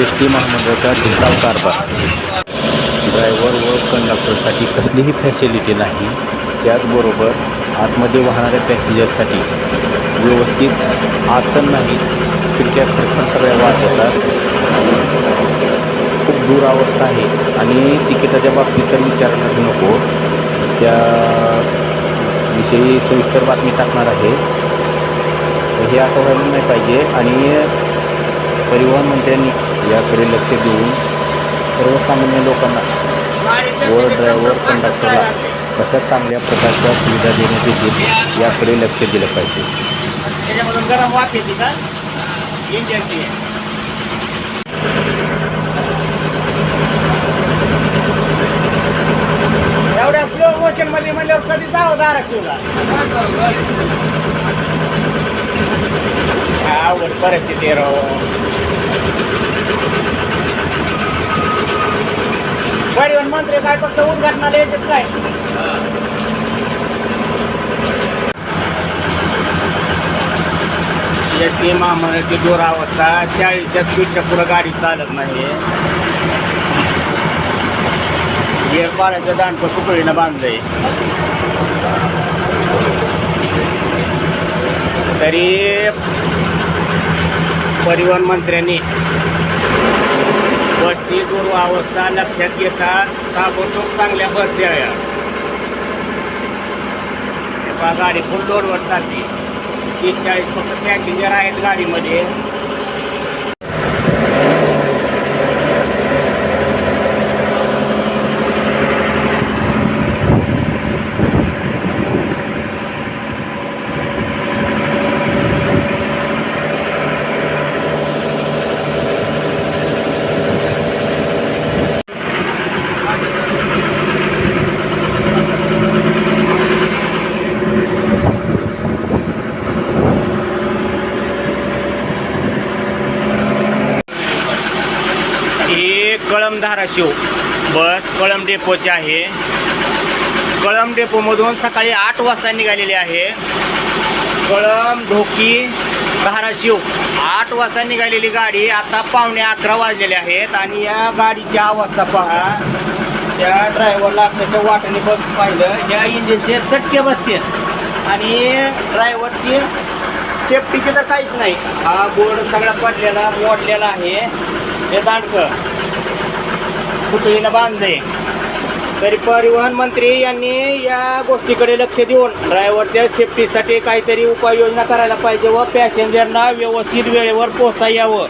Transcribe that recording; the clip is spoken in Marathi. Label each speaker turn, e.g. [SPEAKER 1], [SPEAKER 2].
[SPEAKER 1] एस टी महामंडळाचा ढिसाव कारभार. ड्रायव्हर व कंडक्टरसाठी कसलीही फॅसिलिटी नाही त्याचबरोबर आतमध्ये वाहणाऱ्या पॅसेंजरसाठी व्यवस्थित आसन नाही खिडक्या खडखड सगळ्या वाद खूप दूर अवस्था आहे आणि तिकिटाच्या बाबतीत तर विचारणार नको. त्या विषयी सविस्तर बातमी टाकणार आहे. तर हे असं व्हायला नाही पाहिजे आणि परिवहन मंत्र्यांनी याकडे लक्ष देऊन सर्वसामान्य लोकांना व ड्रायव्हर कंडक्टरला कशा चांगल्या प्रकारच्या सुविधा देण्यात येतील याकडे लक्ष दिलं पाहिजे.
[SPEAKER 2] मध्ये म्हणल्यावर कधी जावं धाराशिवला आवड परिस्थिती आहे परिवहन मंत्री काय फक्त उद्घाटनाला येतात काय? एस टी महामंडळाची दुरावस्था चाळीसच्या स्पीडच्या पुढं गाडी चालत नाही गिअर पाण्याचं दांडकं तुकडीनं बांधलंय. तरी परिवहन मंत्र्यांनी बसची दुर्वावस्था लक्षात घेता ताबडतोब चांगल्या बस द्याव्या. गाडी फुल लोडवर चालली. तीस चाळीस फक्त पॅसेंजर आहेत गाडीमध्ये. कळम धाराशिव. बस कळम डेपोची आहे. कळम डेपोमधून सकाळी आठ वाजता निघालेली आहे. कळम ढोकी धाराशिव. आठ वाजता निघालेली गाडी आता पावणे अकरा वाजलेले आहेत आणि या गाडीची अवस्था पहा. त्या ड्रायव्हरला अक्षरशः वाटणी बघ पाहिलं. या इंजिनचे चटके बसते आणि ड्रायव्हरची सेफ्टीची तर काहीच नाही. हा बोर्ड सगळा पडलेला मोडलेला आहे. हे दांडकं. पुतळीनं बांधले. तरी परिवहन मंत्री यांनी या गोष्टीकडे लक्ष देऊन ड्रायव्हरच्या सेफ्टीसाठी काहीतरी उपाययोजना करायला पाहिजे व पॅसेंजरना व्यवस्थित वेळेवर पोहोचता यावं.